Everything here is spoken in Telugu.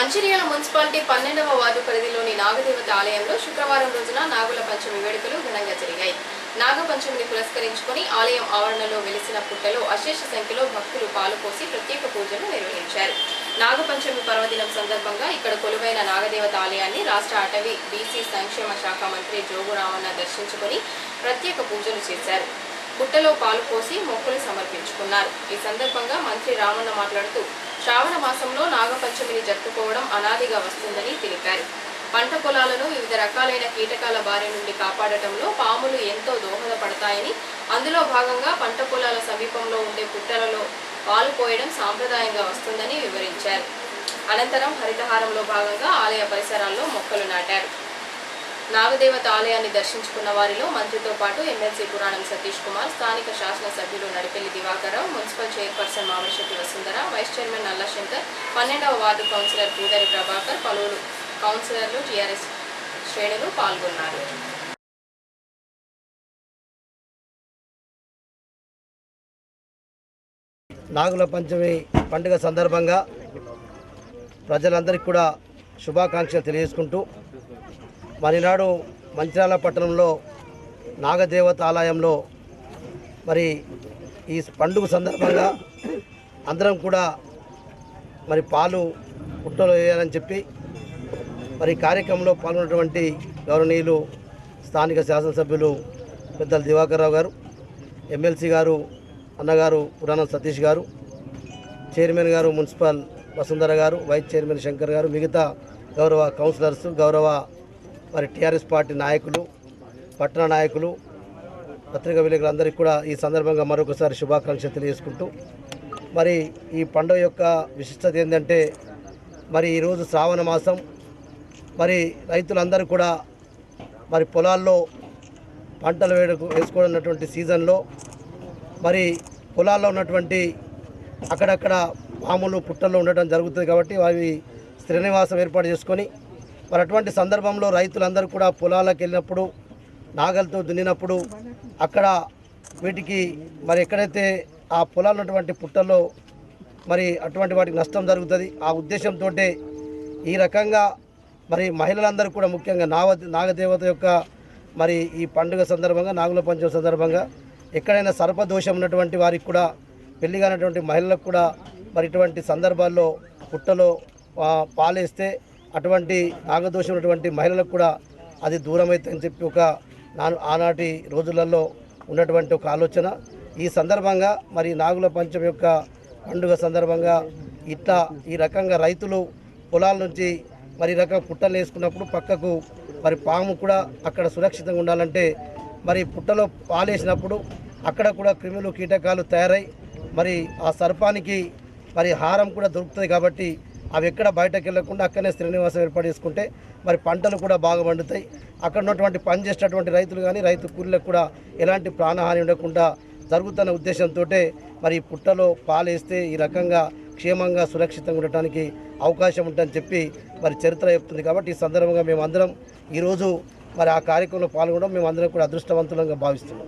మంచిర్యాల మున్సిపాలిటీ పన్నెండవ వార్డు పరిధిలోని నాగదేవత ఆలయంలో శుక్రవారం రోజున నాగుల పంచమి వేడుకలు ఘనంగా జరిగాయి. నాగపంచమిని పురస్కరించుకొని ఆలయం ఆవరణలో వెలిసిన పుట్టలో అశేష సంఖ్యలో భక్తులు పాలుపోసి ప్రత్యేక పూజలు నిర్వహించారు. నాగపంచమి పర్వదినం సందర్భంగా ఇక్కడ కొలువైన నాగదేవత ఆలయాన్ని రాష్ట్ర అటవీ బీసీ సంక్షేమ శాఖ మంత్రి జోగు రామన్న దర్శించుకొని ప్రత్యేక పూజలు చేశారు. పుట్టలో పాలు పోసి మొక్కులు సమర్పించుకున్నారు. ఈ సందర్భంగా మంత్రి రామన్న మాట్లాడుతూ శ్రావణ మాసంలో నాగపంచమిని జరుపుకోవడం అనాదిగా వస్తుందని తెలిపారు. పంట పొలాలను వివిధ రకాలైన కీటకాల బారి నుండి కాపాడటంలో పాములు ఎంతో దోహదపడతాయని అందులో భాగంగా పంట పొలాల సమీపంలో ఉండే పుట్టలలో పాలు పోయడం సాంప్రదాయంగా వస్తుందని వివరించారు. అనంతరం హరితహారంలో భాగంగా ఆలయ పరిసరాల్లో మొక్కలు నాటారు. నాగదేవత ఆలయాన్ని దర్శించుకున్న వారిలో మంత్రితో పాటు ఎమ్మెల్సీ పురాణం సతీష్ కుమార్ స్థానిక శాసనసభ్యులు Nadipelli Divakar Rao municipal chairperson Mamishetti Vasundhara vice chairman Nalla Shankar పన్నెండవ వార్డు కౌన్సిలర్ పూదరి ప్రభాకర్ పలువురు కౌన్సిలర్లు టీఆర్ఎస్ శ్రేణులు పాల్గొన్నారు. నాగుల పంచమి పండుగ సందర్భంగా ప్రజలందరికీ కూడా శుభాకాంక్షలు తెలియజేసుకుంటూ మరినాడు మంచిర్యాల పట్టణంలో నాగదేవత ఆలయంలో మరి ఈ పండుగ సందర్భంగా అందరం కూడా మరి పాలు పుట్టలో వేయాలని చెప్పి మరి కార్యక్రమంలో పాల్గొన్నటువంటి గౌరవనీయులు స్థానిక శాసనసభ్యులు పెద్దల దివాకర్ రావు గారు ఎమ్మెల్సీ గారు అన్నగారు పురాణం సతీష్ గారు చైర్మన్ గారు మున్సిపల్ వసుంధర గారు వైస్ చైర్మన్ శంకర్ గారు మిగతా గౌరవ కౌన్సిలర్స్ గౌరవ మరి టీఆర్ఎస్ పార్టీ నాయకులు పట్టణ నాయకులు పత్రికా విలేకరులందరికీ కూడా ఈ సందర్భంగా మరొకసారి శుభాకాంక్షలు తెలియజేసుకుంటూ మరి ఈ పండుగ యొక్క విశిష్టత ఏంటంటే మరి ఈరోజు శ్రావణ మాసం మరి రైతులందరూ కూడా మరి పొలాల్లో పంటలు వేయడం వేసుకోవడం సీజన్లో మరి పొలాల్లో ఉన్నటువంటి అక్కడక్కడ పాములు పుట్టల్లో ఉండటం జరుగుతుంది కాబట్టి అవి శ్రీనివాసం ఏర్పాటు చేసుకొని మరి అటువంటి సందర్భంలో రైతులందరూ కూడా పొలాలకు వెళ్ళినప్పుడు నాగలతో దున్నినప్పుడు అక్కడ వీటికి మరి ఎక్కడైతే ఆ పొలాలు ఉన్నటువంటి పుట్టల్లో మరి అటువంటి వాటికి నష్టం జరుగుతుంది ఆ ఉద్దేశంతో ఈ రకంగా మరి మహిళలందరూ కూడా ముఖ్యంగా నాగ నాగదేవత యొక్క మరి ఈ పండుగ సందర్భంగా నాగుల పంచమి సందర్భంగా ఎక్కడైనా సర్పదోషం ఉన్నటువంటి వారికి కూడా పెళ్ళి కానటువంటి మహిళలకు కూడా మరి ఇటువంటి సందర్భాల్లో పుట్టలో పాలేస్తే అటువంటి నాగదోషం ఉన్నటువంటి మహిళలకు కూడా అది దూరం అని చెప్పి ఒక ఆనాటి రోజులలో ఉన్నటువంటి ఒక ఆలోచన. ఈ సందర్భంగా మరి నాగుల పంచం యొక్క పండుగ సందర్భంగా ఇట్లా ఈ రకంగా రైతులు పొలాల నుంచి మరి రకం పుట్టలు వేసుకున్నప్పుడు పక్కకు మరి పాము కూడా అక్కడ సురక్షితంగా ఉండాలంటే మరి పుట్టలో పాలేసినప్పుడు అక్కడ కూడా క్రిములు కీటకాలు తయారై మరి ఆ సర్పానికి మరి హారం కూడా దొరుకుతుంది కాబట్టి అవి ఎక్కడ బయటకు వెళ్ళకుండా అక్కడనే శ్రీనివాసం ఏర్పాటు చేసుకుంటే మరి పంటలు కూడా బాగా పండుతాయి. అక్కడ ఉన్నటువంటి పని చేసేటటువంటి రైతులు కానీ రైతు కూలీలకు కూడా ఎలాంటి ప్రాణహాని ఉండకుండా జరుగుతున్న ఉద్దేశంతో మరి ఈ పుట్టలో పాలేస్తే ఈ రకంగా క్షేమంగా సురక్షితంగా ఉండటానికి అవకాశం ఉంటుందని చెప్పి మరి చరిత్ర చెప్తుంది. కాబట్టి ఈ సందర్భంగా మేమందరం ఈరోజు మరి ఆ కార్యక్రమంలో పాల్గొనడం మేమందరం కూడా అదృష్టవంతులంగా భావిస్తున్నాం.